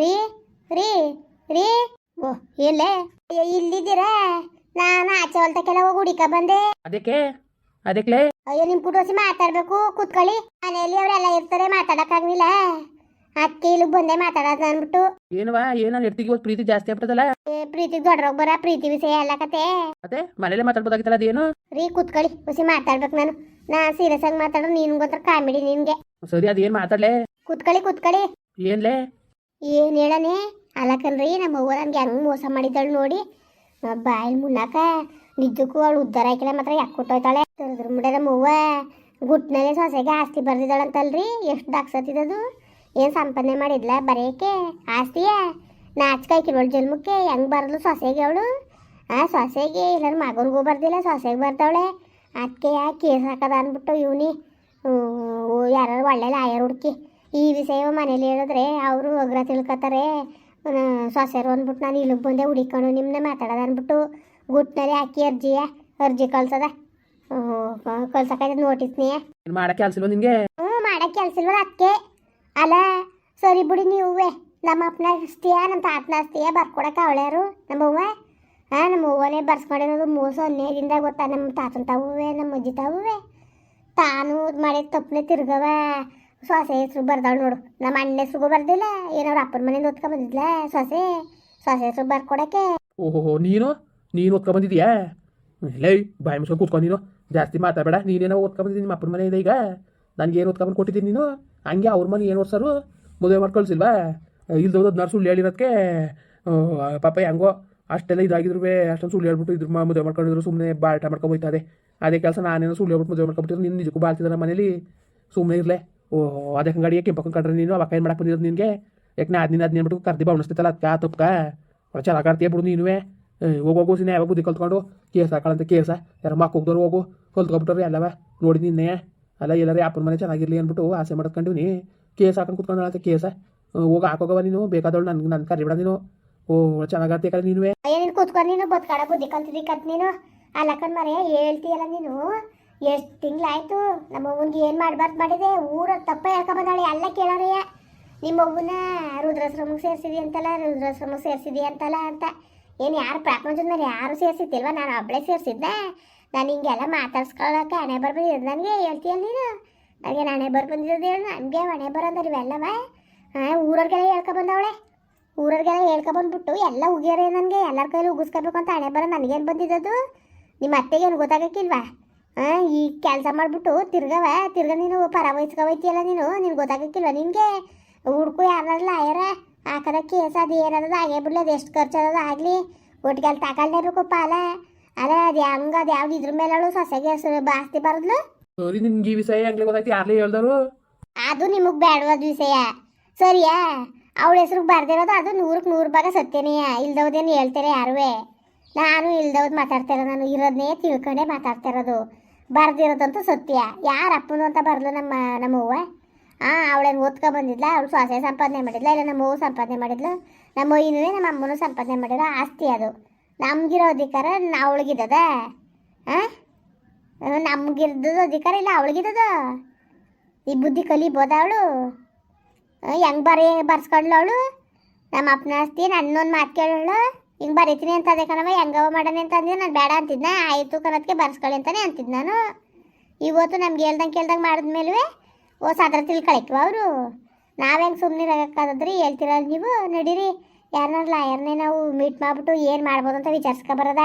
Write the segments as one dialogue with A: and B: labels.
A: ರೀ ರೀ ರೀ. ಓ ಎಲ್ಲೇ? ಅಯ್ಯೋ ಇಲ್ಲಿದ್ದೀರಾ? ನಾನು ಆಚೆ ಹೊಲ್ತಕ್ಕೆಲ್ಲ ಹೋಗಿ ಹುಡಿಕ ಬಂದೆ.
B: ಅದಕ್ಕೆ ಅದಕ್ಕೆ
A: ಅಯ್ಯೋ ನಿಮ್ ಕುಟೋಸಿ ಮಾತಾಡ್ಬೇಕು ಕೂತ್ಕೊಳ್ಳಿ. ಮನೆಯಲ್ಲಿ ಅವರೆಲ್ಲ ಇರ್ತಾರೆ ಮಾತಾಡಕ್ಕಾಗ್ಲಿಲ್ಲ. ಅದಕ್ಕೆ ಇಲ್ಲಿ ಬಂದೆ ಮಾತಾಡೋದು ಅಂದ್ಬಿಟ್ಟು.
B: ಏನವಾ ಏನ ಇವತ್ತು ಪ್ರೀತಿ ಜಾಸ್ತಿ ಆಗ್ಬಿಟ್ಟದಲ್ಲ?
A: ಏ, ಪ್ರೀತಿ ದೊಡ್ಡ ಬರ ಪ್ರೀತಿ ವಿಷಯ ಎಲ್ಲ ಕತೆ.
B: ಮತ್ತೆ ಮನೇಲೆ ಮಾತಾಡ್ಬೋದಾಗಿತ್ತಲ್ಲ ಅದೇನು?
A: ರೀ ಕೂತ್ಕೊಳ್ಳಿ ಹುಸಿ ಮಾತಾಡ್ಬೇಕು ನಾನು. ನಾ ಸೀರಿಯಸ್ ಆಗಿ ಮಾತಾಡೋ ನಿನ್ಗೊಂಥರ ಕಾಮಿಡಿ ನಿನ್ಗೆ.
B: ಸರಿ ಅದೇನು ಮಾತಾಡ್ಲೆ?
A: ಕೂತ್ಕೊಳ್ಳಿ ಕೂತ್ಕೊಳ್ಳಿ.
B: ಏನ್ಲೇ?
A: ಏನ್ ಹೇಳನೆ ಅಲಕನ್ರಿ ನಮ್ಮ ಅವ್ವ ನನಗೆ ಹೆಂಗ್ ಮೋಸ ಮಾಡಿದ್ದಾಳು ನೋಡಿ. ಬಾಯಲ್ಲಿ ಮುನ್ನಾಕ ನಿಜಕ್ಕೂ ಅವಳು ಉದ್ದಾರ ಹಾಕಿಲ್ಲ ಮಾತ್ರ, ಯಾಕೆ ಕೊಟ್ಟೋಯ್ತಾಳೆ ತರದ್ರ ಮುಡೆ ನಮ್ಮ ಅವ್ವ. ಗುಟ್ನಲ್ಲಿ ಸೊಸೆಗೆ ಆಸ್ತಿ ಬರ್ದಿದ್ದಾಳಂತಲ್ರಿ, ಎಷ್ಟು ದಾಕ್ಸತ್ತಿದ್ದದು ಏನು ಸಂಪಾದನೆ ಮಾಡಿದ್ಲ ಬರೆಯಕ್ಕೆ? ಆಸ್ತಿಯ? ನಾಚ್ಕಾಯ್ಕಿರೋಳು ಜನ್ಮಕ್ಕೆ, ಹೆಂಗೆ ಬರಲು ಸೊಸೆಗೆ ಅವಳು? ಆ ಸೊಸೆಗೆ ಇಲ್ಲ ಮಗನಿಗೂ ಬರ್ದಿಲ್ಲ, ಸೊಸೆಗೆ ಬರ್ತಾವಳೆ. ಅದಕ್ಕೆ ಕೇಸ್ ಹಾಕದ ಅಂದ್ಬಿಟ್ಟು ಇವನಿ. ಯಾರು ಒಳ್ಳೆ ಲಾಯರ್ ಹುಡುಕಿ. ಈ ವಿಷಯ ಮನೇಲಿ ಹೇಳಿದ್ರೆ ಅವರು ಒಗ್ರ ತಿಳ್ಕೊತಾರೆ. ಸೊಸೆರು ಅಂದ್ಬಿಟ್ಟು ನಾನು ಇಲ್ಲಿಗೆ ಬಂದೆ ಹುಡಿಕೊಂಡು ನಿಮ್ಮನ್ನ ಮಾತಾಡೋದು ಅಂದ್ಬಿಟ್ಟು ಗುಟ್ನಲ್ಲಿ ಹಾಕಿ ಅರ್ಜಿಯ ಅರ್ಜಿ ಕಳ್ಸದ. ಕಳ್ಸಕ್ಕೆ ನೋಟಿಸ್ನಿ
B: ಮಾಡಕ್ಕೆ ಅಲ್ಸಿಲ್ವ ನಿಮಗೆ
A: ಹ್ಞೂ ಮಾಡಕ್ಕೆ ಕೆಲಸ ಇಲ್ವಲ್ಲ ಅದಕ್ಕೆ ಅಲ್ಲ ಸರಿ ಬಿಡಿ ನೀವೇ ನಮ್ಮ ಅಪ್ಪನ ಆಸ್ತಿಯ ನಮ್ಮ ತಾತನ ಆಸ್ತಿಯ ಬರ್ಕೊಡಕ್ಕೆ ಅವಳ್ಯಾರು ನಮ್ಮ ಅವ್ವ ಹಾಂ ನಮ್ಮ ಹೂವನೇ ಬರ್ಸ್ಕೊಂಡಿರೋದು ಮೂರು ಸೊನ್ನೆದಿಂದ ಗೊತ್ತಾ? ನಮ್ಮ ತಾತನ ತಾವುವೆ ನಮ್ಮ ಅಜ್ಜಿ ತಾವುವೆ? ತಾನು ಮಾಡಿದ ತಪ್ಪನೆ ತಿರ್ಗವ ಸೊಸೆ ಹೆಸ್ರು ಬರ್ದಾಳು ನೋಡು. ನಮ್ಮ ಅಣ್ಣ ಹೆಸ್ರಿಗೂ ಬರ್ದಿಲ್ಲ ಏನವ್ರ ಅಪ್ಪನ ಮನೆಯಿಂದ ಓದ್ಕೊಂಡ್ ಬಂದಿದ್ಲ ಸೊಸೆ? ಸೊಸೆ ಹೆಸ್ರು ಬರ್ಕೊಡಕ್ಕೆ.
B: ಓಹೋ ನೀನು? ನೀನು ಓದ್ಕೊಂಡ್ ಬಂದಿದ್ಯಾ? ಲೈ, ಬಾಯಿ ಮುಸ್ಕೊಂಡು ಕೂತ್ಕೊಂಡು ನೀನು. ಜಾಸ್ತಿ ಮಾತಾಡಬೇಡ, ನೀನೇನೋ ಓದ್ಕೊಂಬಂದಿದ್ದೀನಿ ನಿಮ್ಮ ಅಪ್ಪನ ಇದೆ ಈಗ. ನನಗೆ ಏನು ಓದ್ಕೊಂಡ್ ಕೊಟ್ಟಿದ್ದೀನಿ ನೀನು? ಹಂಗೆ ಅವ್ರ ಮನೆ ಏನು ಓದ್ಸರು ಮದುವೆ ಮಾಡ್ಕೊಳ್ಸಿಲ್ವಾ? ಇಲ್ದೋದ್ ಹದಿನಾರು ಸುಳ್ಳು ಹೇಳಿರೋದಕ್ಕೆ ಪಾಪ ಹೆಂಗೋ ಅಷ್ಟೆಲ್ಲ ಇದಾಗಿದ್ರು ಅಷ್ಟೊಂದು ಸುಳ್ಳು ಹೇಳ್ಬಿಟ್ಟು ಇದ್ರ ಮದುವೆ ಮಾಡ್ಕೊಂಡಿದ್ರು ಸುಮ್ಮನೆ ಬಾಳ್ಟ ಮಾಡ್ಕೊಂಡು ಹೋಯ್ತದೆ ಅದೇ ಕೆಲಸ ನಾನೇನೋ ಸುಳ್ಳು ಹೇಳ್ಬಿಟ್ಟು ಮದುವೆ ಮಾಡ್ಕೊಬಿಟ್ಟಿದ್ರು ನಿನ್ನ ನಿಜಕ್ಕೂ ಬಾಳ್ತಿದ್ದಾರೆ ಮನೇಲಿ? ಸುಮ್ಮನೆ ಇರಲೆ. ಓಹ್ ಅದಕ್ಕೆ ಗಾಡಿಗೆ ಕೆಂಪಕ್ಕ ಕಡ್ರಿ ನೀನು? ಅವಾಗ ಏನು ಮಾಡಕ್ಕೆ ಬಂದಿರೋದು ನಿನಗೆ? ಯಾಕೆ ನಾ ಅದ್ನ ಅದನ್ನ ಬಿಟ್ಟು ಕರ್ದಿ ಬವಣಿಸ್ತಿತ್ತಲ್ಲ ಅದಕ್ಕೆ ಆ ತಪ್ಪಕ ಚೆನ್ನಾಗಿ ಆಡ್ತೀಯ ಬಿಡು ನೀನುವೆ. ಹೋಗಿ ಹೋಗು ಸಿನ ಯಾವಾಗ ಬುದ್ಧಿ ಕಲ್ತ್ಕೊಂಡು. ಕೇಸ್ ಹಾಕೊಳ್ಳಂತ ಕೇಸ ಯಾರು ಮಕ್ಕ ಹೋಗ್ದವ್ರು ಹೋಗು. ಕಲ್ತ್ಕೊಬಿಟ್ಟವ್ರು ಎಲ್ಲವ. ನೋಡಿ ನಿನ್ನೆ. ಅಲ್ಲ, ಎಲ್ಲರೂ ಅಪ್ಪನ ಮನೆ ಚೆನ್ನಾಗಿರ್ಲಿ ಅಂದ್ಬಿಟ್ಟು ಆಸೆ ಮಾಡ್ಕೊಂಡಿವ್ನಿ ಕೇಸ್ ಹಾಕೊಂಡು ಕುತ್ಕೊಂಡು ಅಂತ ಕೇಸ ಹೋಗಿ, ಹಾಕೋಗವ ನೀನು. ಬೇಕಾದವಳು ನನ್ಗೆ ನನ್ನ ಕರಿಬೇಡ ನೀನು. ಓ ಚೆನ್ನಾಗತ್ತೆ ಕಡೆ ನೀನುವೆ.
A: ಕೂತ್ಕೊಂಡು ನೀನು ಬದುಕಾಡ ಬುದ್ಧಿ ಕಲ್ತಿದ್ದಿ ಕತ್ ನೀನು. ಅಲ್ಲಕ್ಕನ್ ಮರೆ, ಹೇಳ್ತೀಯಲ್ಲ ನೀನು. ಎಷ್ಟು ತಿಂಗಳಾಯ್ತು? ನಮ್ಮ ಅವ್ವನಿಗೆ ಏನು ಮಾಡ್ಬಾರ್ದು ಮಾಡಿದೆ? ಊರ ತಪ್ಪ ಹೇಳ್ಕೊಂಬಂದಾಳೆ. ಎಲ್ಲ ಕೇಳೋರಯ್ಯ ನಿಮ್ಮ ಅವ್ವನ ರುದ್ರಾಶ್ರಮಕ್ಕೆ ಸೇರಿಸಿದಿ ಅಂತಲ್ಲ ರುದ್ರಾಶ್ರಮಕ್ಕೆ ಸೇರಿಸಿದಿ ಅಂತಲ್ಲ ಅಂತ. ಏನು ಯಾರು ಪ್ರಪಂಚದ ಮೇಲೆ ಯಾರು ಸೇರಿಸಿದ್ದಿಲ್ವ? ನಾನು ಒಬ್ಬಳೇ ಸೇರಿಸಿದ್ದೆ. ನಾನು ಹಿಂಗೆಲ್ಲ ಮಾತಾಡ್ಸ್ಕೊಳ್ಳೋಕೆ ಹಣೆ ಬರ್ ಬಂದಿದ್ದು ನನಗೆ ಹೇಳ್ತೀಯಲ್ಲ ನೀನು? ನನಗೆ ಹಣೆ ಬರ್ ಬಂದಿದ್ದು ಹೇಳು. ನನಗೆ ಹಣೆ ಬರೋಂದ್ರೆ ಇವೆಲ್ಲವ? ಹಾಂ, ಊರವ್ರಿಗೆಲ್ಲ ಹೇಳ್ಕೊಬಂದವಳೆ. ಊರವ್ರಿಗೆಲ್ಲ ಹೇಳ್ಕೊಬಂದ್ಬಿಟ್ಟು ಎಲ್ಲ ಉಗಿಯೋರೇ ನನಗೆ ಎಲ್ಲರ ಕೈಯಲ್ಲಿ ಉಗಿಸ್ಕೋಬೇಕು ಅಂತ ಹಣೆ ಬರೋ ನನಗೇನು ಬಂದಿದ್ದದು? ನಿಮ್ಮ ಅತ್ತೆಗೇನು ಗೊತ್ತಾಗಕ್ಕಿಲ್ವಾ? ಈ ಕೆಲಸ ಮಾಡಿಬಿಟ್ಟು ತಿರ್ಗವ ತಿರ್ಗ ನೀನು ಪರ ನೀನು ನಿನ್ಗೆ ಗೊತ್ತಾಗಕ್ಕಿಲ್ವ ನಿನಗೆ? ಹುಡ್ಕು ಯಾರ ಆ ಹಾಕದ ಕೇಸ್ ಅದು ಏನದ ಆಗೇ ಬಿಡ್ಲಿ ಅದು ಎಷ್ಟು ಖರ್ಚು ಅದ ಆಗಲಿ? ಒಟ್ಟಿಗೆ ಅಲ್ಲಿ ಬೇಕು ಪಾಲ ಅಲ್ಲ ಅದು ಹೆಂಗ ಅದು ಯಾವ್ದು ಇದ್ರ ಮೇಲೆ ಸೊಸೆಗೆ ಹೆಸರು ಬಾಸ್ತಿ ಬರದ್ಲು?
B: ಸರಿ ನಿನ್ಗೆ ಈ ವಿಷಯ ಹೆಂಗ್ಲೆ ಗೊತ್ತಾಯ್ತು ಯಾರ್ಲೇ ಹೇಳ್ದರು?
A: ಅದು ನಿಮಗೆ ಬೇಡವಾದ ವಿಷಯ. ಸರಿಯಾ? ಅವಳ ಹೆಸ್ರಿಗೆ ಬರ್ದಿರೋದು ಅದು ನೂರಕ್ಕೆ ನೂರು ಭಾಗ ಸತ್ಯನೆಯ ಇಲ್ದವ್ದೇನು ಹೇಳ್ತಾರೆ ಯಾರುವೆ? ನಾನು ಇಲ್ದವ್ದು ಮಾತಾಡ್ತಿರೋದು ನಾನು ಇರೋದನ್ನೇ ತಿಳ್ಕೊಂಡೇ ಮಾತಾಡ್ತಾ ಇರೋದು. ಬರ್ದಿರೋದಂತೂ ಸತ್ಯ. ಯಾರ ಅಪ್ಪನು ಅಂತ ಬರ್ಲು ನಮ್ಮ ನಮ್ಮ ಅವ್ವ? ಹಾಂ ಅವಳೇನು ಓದ್ಕೊ ಬಂದಿದ್ಲ, ಅವಳು ಸೊಸೆ ಸಂಪಾದನೆ ಮಾಡಿದ್ಲ, ಇಲ್ಲ ನಮ್ಮ ಅವ್ವ ಸಂಪಾದನೆ ಮಾಡಿದ್ಲು, ನಮ್ಮ ಅಯ್ಯನೂ ನಮ್ಮ ಅಮ್ಮನೂ ಸಂಪಾದನೆ ಮಾಡಿರೋ ಆಸ್ತಿ ಅದು. ನಮಗಿರೋ ಅಧಿಕಾರ ಅವಳಿಗಿದ್ದದ ಹಾಂ ನಮ್ಗಿರ್ದದ ಅಧಿಕಾರ ಇಲ್ಲ ಅವಳಿಗಿದ್ದದ ಈ ಬುದ್ಧಿ ಕಲಿಬೋದ ಅವಳು? ಹೆಂಗೆ ಬರೀ, ಬರ್ಸ್ಕೊಂಡ್ಲು ಅವಳು? ನಮ್ಮ ಅಪ್ಪನ ಆಸ್ತಿ, ನನ್ನೊಂದು ಮಾತು ಕೇಳಳು? ಹಿಂಗೆ ಬರೀತೀನಿ ಅಂತ ಅದೇ ಕಣವ ಹೆಂಗವ ಮಾಡನೆ ಅಂತ ಅಂದಿದ್ದು ನಾನು ಬೇಡ ಅಂತಿದ್ನ, ಆಯಿತು ಕಣದಕ್ಕೆ ಬರ್ಸ್ಕೊಳ್ಳಿ ಅಂತಾನೆ ಅಂತಿದ್ದು ನಾನು. ಇವತ್ತು ನಮ್ಗೆ ಹೇಳ್ದಂಗೆ ಕೇಳ್ದಂಗೆ ಮಾಡಿದ್ಮೇಲೆ ಓ ಸಾದ್ರ ತಿಳ್ಕೊಳಕ್ವ ಅವರು? ನಾವೇನು ಸುಮ್ಮನೆ ಇರೋಕ್ಕಾದ್ರಿ ಹೇಳ್ತಿರಲ್ಲ ನೀವು? ನಡೀರಿ. ಯಾರನ್ನ ಲಾಯರ್ನೇ ನಾವು ಮೀಟ್ ಮಾಡಿಬಿಟ್ಟು ಏನು ಮಾಡ್ಬೋದು ಅಂತ ವಿಚಾರಿಸ್ಕೊಬರದ?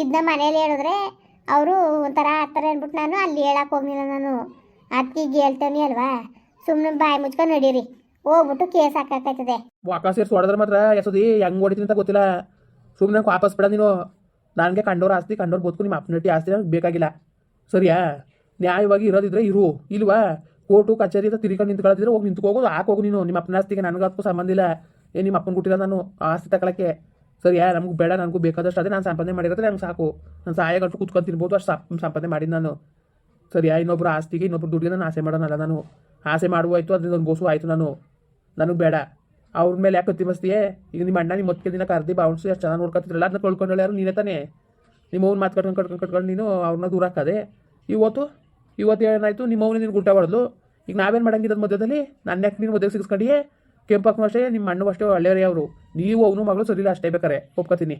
A: ಇದನ್ನ ಮನೇಲಿ ಹೇಳಿದ್ರೆ ಅವರು ಒಂಥರ ಆ ಥರ ಅಂದ್ಬಿಟ್ಟು ನಾನು ಅಲ್ಲಿ ಹೇಳಕ್ಕೆ ಹೋಗ್ಲಿಲ್ಲ ನಾನು. ಅದಕ್ಕೆ ಈಗ ಹೇಳ್ತೇನೆ ಅಲ್ವಾ? ಸುಮ್ಮನೆ ಬಾಯಿ ಮುಚ್ಕೊಂಡು ನಡೀರಿ. ಹೋಗ್ಬಿಟ್ಟು ಕೇಸ್ ಹಾಕಾಕೈತದೆ
B: ವಾಕ ಸೇರಿಸಿ ಹೊಡೆದ್ರೆ ಮಾತ್ರ ಎಸದಿ ಹೆಂಗೆ ಹೊಡಿತೀನಿ ಅಂತ ಗೊತ್ತಿಲ್ಲ. ಸುಮ್ಮನೆ ವಾಪಸ್ ಬಿಡ ನೀನು. ನನಗೆ ಕಂಡೋರು ಆಸ್ತಿ, ಕಂಡೋರು ಬದುಕು, ನಿಮ್ಮ ಅಪರ್ಚುನಿಟಿ ಆಸ್ತಿ ನನಗೆ ಬೇಕಾಗಿಲ್ಲ. ಸರಿಯಾ? ನ್ಯಾಯವಾಗಿ ಇರೋದಿದ್ರೆ ಇರು. ಇಲ್ವಾ? ಕೋರ್ಟು, ಕಚೇರಿ ಅಂತ ತಿರ್ಕೊಂಡು ನಿಂತ್ಕೊಳ್ಳೋದಿದ್ರೆ ಹೋಗಿ ನಿಂತ್ಕೋಗೋದು ಹಾಕೋಗು ನೀನು. ನಿಮ್ಮ ಅಪ್ಪನ ಆಸ್ತಿಗೆ ನನಗಾದಕ್ಕೂ ಸಂಬಂಧ ಇಲ್ಲ. ನಿಮ್ಮ ಅಪ್ಪನ ಕೊಟ್ಟಿಲ್ಲ ನಾನು ಆಸ್ತಿ ತಗೊಳಕ್ಕೆ ಸರಿಯಾ? ನಮ್ಗೆ ಬೇಡ, ನನಗೂ ಬೇಕಾದಷ್ಟು ಅದೇ ನಾನು ಸಂಪಾದನೆ ಮಾಡಿರೋದ್ರೆ ನಂಗೆ ಸಾಕು. ನಾನು ಸಹಾಯ ಗಂಟು ಕೂತ್ಕೊಂಡು ತಿನ್ಬೋದು, ಅಷ್ಟು ಸಂಪಾದನೆ ಮಾಡಿದ್ದು ನಾನು. ಸರಿಯಾ? ಇನ್ನೊಬ್ಬರು ಆಸ್ತಿಗೆ ಇನ್ನೊಬ್ಬರು ದುಡ್ಡಿಗೆ ನಾನು ಆಸೆ ಮಾಡೋಣಲ್ಲ ನಾನು. ಆಸೆ ಮಾಡುವಾಯಿತು ಅದರಿಂದ ಒಂದು ಗೋಸು ಆಯಿತು ನಾನು. ನನಗೆ ಬೇಡ. ಅವ್ರ ಮೇಲೆ ಯಾಕೆ ಕತ್ತಿ ಮಸ್ತಿಯೇ? ಈಗ ನಿಮ್ಮ ಅಣ್ಣ ನಿಮ್ಮ ಮೊದಲ ದಿನ ಕರ್ದಿ ಬಾವುಣ್ಸು ಎಷ್ಟು ಚೆನ್ನಾಗಿ ನೋಡ್ಕೊತಿದ್ರಲ್ಲ, ಅದನ್ನ ಕಳ್ಕೊಂಡಳು ಯಾರು? ನೀನೇ ತಾನೇ? ನಿಮ್ಮ ಅವ್ನ ಮಾತು ಕಟ್ಕೊಂಡು ಕಟ್ಕೊಂಡು ಕಟ್ಕೊಂಡು ನೀನು ಅವ್ರನ್ನ ದೂರ ಹಾಕದೆ. ಇವತ್ತು ಇವತ್ತು ಏನಾಯಿತು? ನಿಮ್ಮ ಅವ್ನ ನೀನು ಗುಟ್ಟ ಬಡ್ದು ಈಗ ನಾವೇನು ಮಾಡಂಗಿದ್ದು ಮಧ್ಯದಲ್ಲಿ? ನನ್ನ ಯಾಕೆ ನೀನು ಮದುವೆ ಸಿಗಿಸ್ಕೊಂಡಿಯೇ? ಕೆಂಪಕ್ಕೂ ಅಷ್ಟೇ, ನಿಮ್ಮ ಅಣ್ಣು ಅಷ್ಟೇ ಒಳ್ಳೆಯವರೇ ಅವರು. ನೀವು ಅವನು ಮಗಳು ಸರಿಯಿಲ್ಲ ಅಷ್ಟೇ ಬೇಕಾರೆ. ಒಪ್ಕೊತೀನಿ.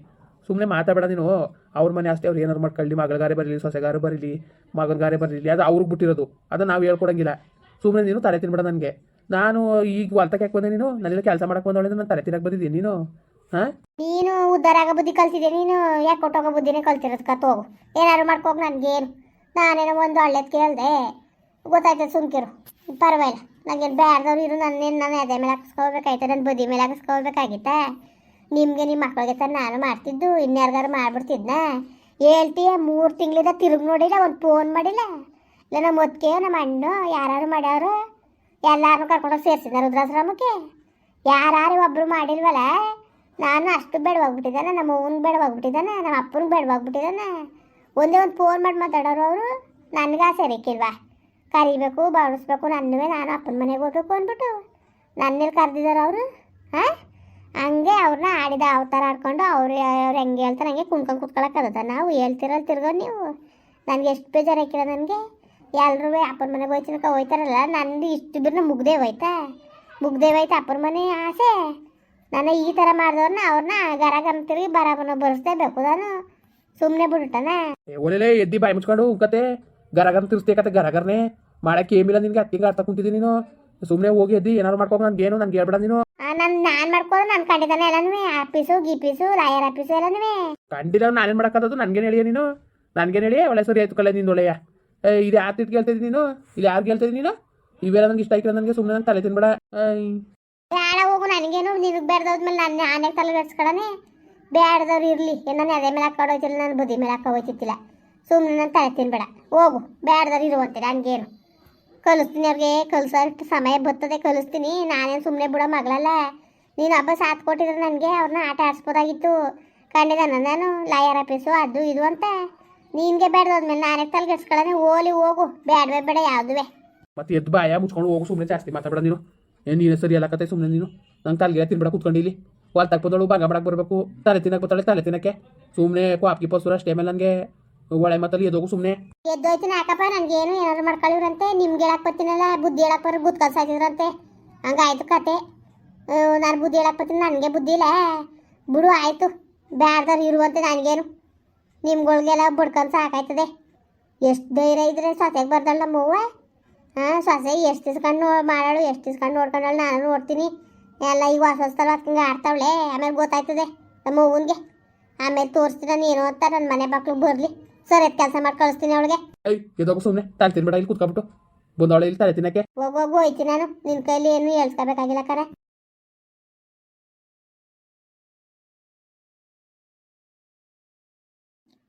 B: ಸುಮ್ಮನೆ ಮಾತಾಡಬೇಡ ನೀನು. ಅವ್ರ ಮನೆ ಅಷ್ಟೇ, ಅವ್ರು ಏನಾರು ಮಾಡ್ಕೊಳ್ಳಿ. ಮಗಳಗಾರೆ ಬರಲಿ, ಸೊಸೆಗಾರು ಬರಲಿ ಮಗನಗಾರೆ ಬರಲಿ, ಅದು ಅವ್ರಿಗೆ ಬಿಟ್ಟಿರೋದು. ಅದನ್ನು ನಾವು ಹೇಳ್ಕೊಡಂಗಿಲ್ಲ. ಸುಮ್ಮನೆ ನೀನು ತಲೆ ತಿನ್ಬೇಡ ನನಗೆ. ನಾನು ಈಗ ಯಾಕೆ ಬಂದೆ ನೀನು? ನನ್ನ ಕೆಲಸ ಮಾಡಕ್ಕೆ ಬಂದವಳೆ ನನ್ನ ತಲೆ ತಿರಕ್ಕೆ ಬಂದಿದ್ದೀನಿ ನೀನು? ಹಾಂ?
A: ನೀನು ಉದ್ದಾರ ಆಗೋ ಬುದ್ಧಿ ಕಲ್ತಿದ್ದೆ, ನೀನು ಯಾಕೆ ಕೊಟ್ಟೋಗ ಬುದ್ಧಿನೇ ಕಲ್ತಿರೋದು ತೋಗು ಏನಾರು ಮಾಡ್ಕೋಗಿ ನನಗೇನು? ನಾನೇನೋ ಒಂದು ಒಳ್ಳೇದು ಕೇಳಿದೆ ಗೊತ್ತಾಯ್ತದೆ ಸುಮ್ಕಿರು. ಪರವಾಗಿಲ್ಲ. ನನಗೇನು ಬೇಡದವ್ರು ಇರು ನನ್ನೇನು ನಾನು ಎದೆ ಮೇಲೆ ಹಾಕಿಸ್ಕೋಬೇಕಾಯ್ತು ನನ್ನ ಬುದ್ಧಿ ಮೇಲೆ ಹಾಕಿಸ್ಕೋಬೇಕಾಗಿತ್ತ ನಿಮಗೆ ನಿಮ್ಮ ಮಕ್ಕಳಿಗೆ ತಾನೆ ನಾನು ಮಾಡ್ತಿದ್ದು, ಇನ್ಯಾರ್ಗಾರು ಮಾಡ್ಬಿಡ್ತಿದ್ನ? ಹೇಳ್ತೀಯ, ಮೂರು ತಿಂಗಳಿಂದ ತಿರುಗಿ ನೋಡಿಲ್ಲ, ಒಂದು ಫೋನ್ ಮಾಡಿಲ್ಲ? ಇಲ್ಲ ನಮ್ಮ ಒತ್ತಿಗೆ ನಮ್ಮ ಅಣ್ಣು ಯಾರು ಮಾಡ್ಯಾರು ಎಲ್ಲಾರನ್ನೂ ಕರ್ಕೊಂಡು ಸೇರಿಸಿದ ರುದ್ರಾಶ್ರಮಕ್ಕೆ? ಯಾರು ಒಬ್ರು ಮಾಡಿಲ್ವಲ್ಲ ನಾನು ಅಷ್ಟು ಬೇಡವಾಗ್ಬಿಟ್ಟಿದ್ದಾನೆ, ನಮ್ಮ ಅವ್ವನಿಗೆ ಬೇಡವಾಗ್ಬಿಟ್ಟಿದ್ದಾನೆ, ನಮ್ಮ ಅಪ್ಪನಿಗೆ ಬೇಡವಾಗ್ಬಿಟ್ಟಿದ್ದಾನೆ. ಒಂದೇ ಒಂದು ಫೋನ್ ಮಾಡಿ ಮಾತಾಡೋರು ಅವರು. ನನಗೆ ಆಸೆ ಇರಕ್ಕಿಲ್ವಾ ಕರಿಬೇಕು ಬಾಡಿಸ್ಬೇಕು ನನ್ನವೇ ನಾನು ಅಪ್ಪನ ಮನೆಗೆ ಹೋಗ್ಬೇಕು ಅಂದ್ಬಿಟ್ಟು. ನನ್ನಲ್ಲಿ ಕರೆದಿದ್ದಾರೆ ಅವರು? ಹಾಂ? ಹಂಗೆ ಅವ್ರನ್ನ ಆಡಿದ ಅವತಾರ ಆಡ್ಕೊಂಡು ಅವ್ರು ಅವ್ರು ಹೆಂಗೆ ಹೇಳ್ತಾರೆ ಹಂಗೆ ಕುಣ್ಕೊಂಡು ಕುತ್ಕೊಳಕ್ಕದ ನಾವು ಹೇಳ್ತಿರಲ್ಲ ತಿರ್ಗೋ ನೀವು. ನನಗೆ ಎಷ್ಟು ಬೇಜಾರು ಹಾಕಿಲ್ಲ ನನಗೆ. ಎಲ್ಲರೂ ಅಪ್ಪನ ಮನೆಗೆ ಹೋಯ್ತಿನಕ ಹೋಯ್ತಾರಲ್ಲ ನಂದು ಇಷ್ಟು ಬಿರ್ನ ಮುಗ್ದೇ ಹೋಯ್ತಾ? ಮುಗ್ದೇ ಹೋಯ್ತಾ ಅಪ್ಪನ ಮನೆ ಆಸೆ. ನಾನು ಈ ಥರ ಮಾಡಿದವ್ರನ್ನ ಅವ್ರನ್ನ ಗರ ಗರ ತಿರುಗಿ ಬರಾಬನ ಬರ್ಸ್ದೇ ಬೇಕು ನಾನು. ಸುಮ್ಮನೆ ಬಿಡ್ತಾನೆ.
B: ಒಲೆಲೆ ಎದ್ದಿ ಬಾಯಿ ಮುಚ್ಕೊಂಡು ಉಂಕತೆ. ಗರಗರ ಕತೆ ಗರಗರ್ನೆ ಮಾಡಕ್ಕೆ ಏಮಿಲ್ಲ ನಿನ್ಗೆ ಅತ್ತಿಗೆ ಅರ್ಥ ಕುಂತಿದ್ದೀನಿ ನೀನು. ಸುಮ್ಮನೆ ಹೋಗಿ ಎದ್ದಿ ಏನಾರು ಮಾಡ್ಕೊಂಡು ನನ್ಗೆ ಏನು ನನ್ಗೆ ಹೇಳ್ಬೇಡ ನೀನು.
A: ನಾನು ನಾನು ಮಾಡ್ಕೊಂಡು ನಾನು ಕಂಡಿದ್ದಾನೆ ಎಲ್ಲನೂ ಆಫೀಸು ಗೀಪೀಸು ಲಾಯರ್ ಆಫೀಸು ಎಲ್ಲನೂ
B: ಕಂಡಿಲ್ಲ ನಾನೇನು ಮಾಡೋಕ್ಕದ್ದು ನನಗೇನು ಹೇಳಿಯ ನೀನು? ನನಗೇನು ಹೇಳಿ ಒಳ್ಳೆ ಸರಿ ಆಯ್ತು ಕಲೆ ನಿಂದು ಒಳ್ಳೆಯ ಇದು ಯಾರು ತಿಟ್ಟು ಕೇಳ್ತಿದ್ದೀನಿ ನೀನು? ಇಲ್ಲಿ ಯಾರು ಕೇಳ್ತಿದ್ದೀನಿ ನೀನು? ಇವೆಲ್ಲ ನನಗೆ ಇಷ್ಟ ಆಯ್ತು ನನಗೆ ಸುಮ್ಮನೆ ನಂಗೆ ತಲೆ ತಿನ್ಬೇಡ.
A: ಬೇಡ ಹೋಗು, ನನಗೇನು, ನಿನಗೆ ಬೇಡ್ದೋದ್ಮೇಲೆ ನಾನು ಆನೆ ತಲೆ ಕೆಡ್ಸ್ಕೊಳನೆ. ಬೇಡದವ್ರು ಇರಲಿ. ನಾನು ಅದೇ ಮೇಲೆ ಹಾಕೊಂಡು ಹೋಯ್ತಿಲ್ಲ ನಾನು ಬುದ್ಧಿ ಮೇಲೆ ಹಾಕೋ ಹೋಯ್ತಿತ್ತಿಲ್ಲ ಸುಮ್ಮನೆ ನಾನು ತಲೆ ತಿನ್ಬೇಡ. ಹೋಗು, ಬೇಡದವ್ರು ಇರುವಂತೆ ನನಗೇನು ಕಲಿಸ್ತೀನಿ ಅವ್ರಿಗೆ ಕಲಿಸೋ ಸಮಯ ಬರ್ತದೆ, ಕಲಿಸ್ತೀನಿ. ನಾನೇನು ಸುಮ್ಮನೆ ಬಿಡೋ ಮಗಳಲ್ಲ. ನೀನು ಹಬ್ಬ ಸಾಥ್ ಕೊಟ್ಟಿದ್ರೆ ನನಗೆ ಅವ್ರನ್ನ ಆಟ ಆಡಿಸ್ಬೋದಾಗಿತ್ತು. ಕಂಡಿದ್ದಾನ ನಾನು ಲಾಯರ್ ಆಫೀಸು ಅದು ಇದು ಅಂತ. ನಿನಗೆ ಬೇಡದಾದ್ಮೇಲೆ ನಾನೇ ತಲೆ ಕೆಡ್ಸ್ಕೊಳನೆ ಓಲಿ ಹೋಗು. ಬೇಡವೇ ಬೇಡ ಯಾವುದುವೆ.
B: ಮತ್ತೆ ಎದ್ದು ಬಾಯ ಮುಚ್ಕೊಂಡು ಹೋಗು. ಸುಮ್ಮನೆ ಜಾಸ್ತಿ ಮಾತಾಡ ನೀನು. ಏನು ನೀನು ಸರಿ ಕತೆ ಸುಮ್ಮನೆ ನೀನು. ನಂಗೆ ತಲೆಗೆ ತಿನ್ಬೇಡ ಕೂತ್ಕೊಂಡು ಇಲ್ಲಿ. ಹೊಲ್ ಬಂದಳು ಬಂಗ ಮಾಡಕ್ಕೆ ಬರಬೇಕು. ತಲೆ ತಿನ್ನಕ್ಕೆ ಬರ್ತಾಳೆ ತಲೆ ತಿನ್ನಕ್ಕೆ. ಸುಮ್ಮನೆ ಕಾಪ್ಕಿ ಪಸುರ ಅಷ್ಟೇ ಮೇಲೆ ನನಗೆ ಒಳೆ ಮತ್ತಲ್ಲಿ ಎದೋಗು ಸುಮ್ಮನೆ
A: ಎದ್ದೋಯ್ತೀನಿ ನನಗೆ ನನಗೇನು ಏನಾದ್ರು ಮಾಡ್ಕೊಳ್ಳಿವ್ರಂತೆ ನಿಮ್ಗೆ ಹೇಳಕ್ ಬರ್ತೀನಲ್ಲ ಬುದ್ಧಿ ಹೇಳಕ್ ಬರೋ ಬುದ್ಧ ಕಲ್ಸಾಕಿದ್ರಂತೆ ಹಂಗಾಯ್ತು ಕತೆ. ನಾನು ಬುದ್ಧಿ ಹೇಳಕ್ ಬರ್ತೀನಿ ನನಗೆ ಬುದ್ಧಿ ಇಲ್ಲ. ಬಿಡು ಆಯಿತು. ಬ್ಯಾಡ್ದವ್ರು ಇರುವಂತೆ ನನಗೇನು. ನಿಮ್ಗಳಿಗೆಲ್ಲ ಬಡ್ಕೊಂಡು ಸಾಕಾಯ್ತದೆ. ಎಷ್ಟು ಧೈರ್ಯ ಇದ್ರೆ ಸೊಸೆಗೆ ಬರ್ದಳು ನಮ್ಮವ್ವ ಹಾಂ ಸೊಸೆ ಎಷ್ಟು ದಿಸ್ಕೊಂಡು ಮಾಡಾಳು ಎಷ್ಟು ದಿಸ್ಕೊಂಡು ನೋಡ್ಕೊಂಡಳು ನಾನು ನೋಡ್ತೀನಿ. ಎಲ್ಲ ಈಗ ಹೊಸ ಹೊಸದಲ್ಲ ಹಂಗೆ ಆಡ್ತಾವಳೆ ಆಮೇಲೆ ಗೊತ್ತಾಯ್ತದೆ ನಮ್ಮ ಅವ್ವನಿಗೆ ಆಮೇಲೆ ತೋರಿಸ್ತೀನಿ ನೀನು ಏನು ಅಂತ ನನ್ನ ಮನೆ ಮಕ್ಳಿಗೆ ಬರಲಿ. ಸರಿ ಕೆಲಸ ಮಾಡಿ ಕಳಿಸ್ತೀನಿ ಅವಳಿಗೆ.
B: ಎದೋಗು ಸುಮ್ಮನೆ ತಾಳ್ತೀನಿ ತಿನ್ಬೇಡ ಇಲ್ಲಿ ಕುತ್ಕೊಬಿಟ್ಟು ಬಂದವಳೆ ಇಲ್ಲಿ ತಲೆ ತಿನ್ನಕ್ಕೆ.
A: ಹೋಗಿ ಹೋಗಿ ಹೋಯ್ತೀನಿ ನಾನು ನಿನ್ನ ಕೈಲಿ ಏನು ಹೇಳ್ಸ್ಕೋಬೇಕಾಗಿಲ್ಲ ಕರೆ.